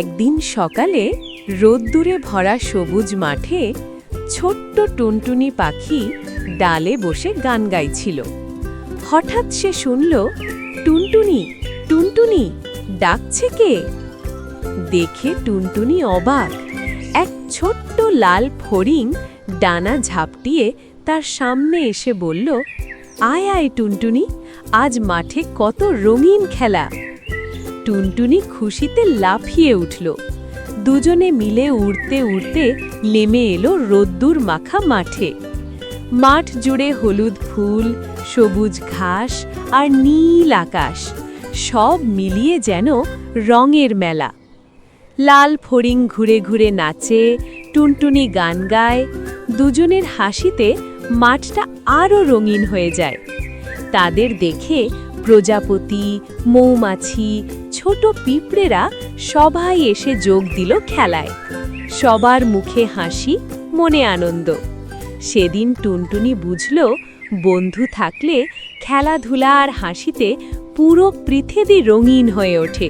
একদিন সকালে রোদ্দুরে ভরা সবুজ মাঠে ছোট্ট টুনটুনি পাখি ডালে বসে গান গাইছিল। হঠাৎ সে শুনল, টুনটুনি টুনটুনি, ডাকছে কে? দেখে টুনটুনি অবাক। এক ছোট্ট লাল ফড়িং ডানা ঝাপটিয়ে তার সামনে এসে বলল, আয় আয় টুনটুনি, আজ মাঠে কত রঙিন খেলা। টুনটুনি খুশিতে লাফিয়ে উঠল। দুজনে মিলে উড়তে উড়তে নেমে এলো রোদ্দুর মাখা মাঠে। মাঠ জুড়ে হলুদ ফুল, সবুজ ঘাস আর নীল আকাশ, সব মিলিয়ে যেন রঙের মেলা। লাল ফড়িং ঘুরে ঘুরে নাচে, টুনটুনি গান গায়, দুজনের হাসিতে মাঠটা আরও রঙিন হয়ে যায়। তাদের দেখে প্রজাপতি, মৌমাছি ছোট পিঁপড়েরা সবাই এসে যোগ দিল খেলায়। সবার মুখে হাসি, মনে আনন্দ। সেদিন টুনটুনি বুঝল, বন্ধু থাকলে খেলাধুলা আর হাসিতে পুরো পৃথিবী রঙিন হয়ে ওঠে।